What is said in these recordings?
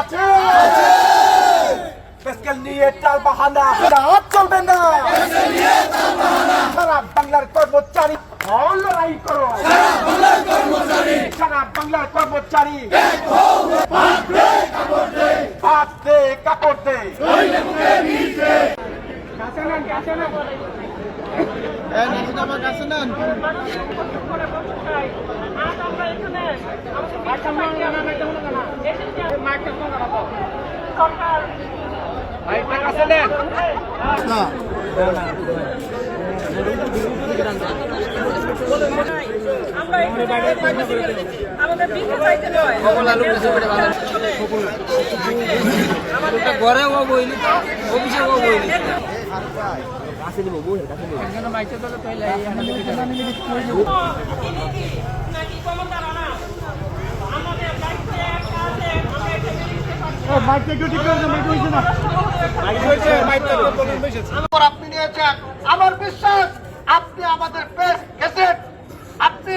আছে। পেস্কেল নিয়ে চাল বাহানা। রাত চলবে না। সারা বাংলার কর্মচারী লড়াই করো। সারা বাংলার কর্মচারী হাত দে কাপড় দে। আমরা এখানে আমাদের বিঘা চাইতে নয় ঘরে ও বইলি অফিসে ও বইলি নাকি ক্ষমতা না আমাদের দায়িত্ব একটা আছে আমরা এখানে খবর আপনি নিয়েছেন আমার বিশ্বাস আপনি আমাদের প্রেস গেছেন আপনি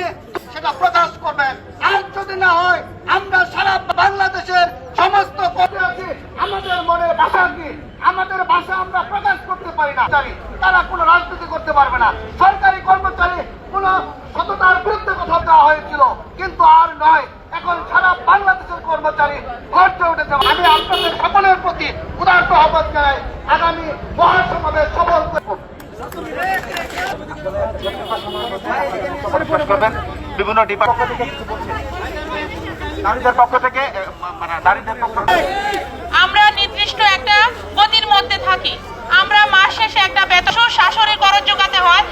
সেটা প্রকাশ করবেন। আর যদি না হয় আমরা সারা বাংলাদেশের সমস্ত কর্মী আছি আমাদের মনের ভাষা কি? আমাদের ভাষা আমরা প্রকাশ করতে পারি না। তারা কোনো রাজনীতি করতে পারবে না। সরকারি কর্মচারী কোন সততার বিরুদ্ধে কথা দেওয়া হয়েছিল কিন্তু আর নয়। এখন সারা বাংলাদেশের কর্মচারী গর্জে উঠেছে। আমি আপনাদের সকলের প্রতি উদার্ত আহ্বান জানাই। আগামী মহাসমাবেশ সফল বিভিন্ন ডিপার্টমেন্ট নারীদের পক্ষ থেকে মানে নারীদের পক্ষ আমরা নির্দিষ্ট একটা গতির মধ্যে থাকি। আমরা মাস শেষে একটা বেতন শাসনের খরচ যোগাতে হয়।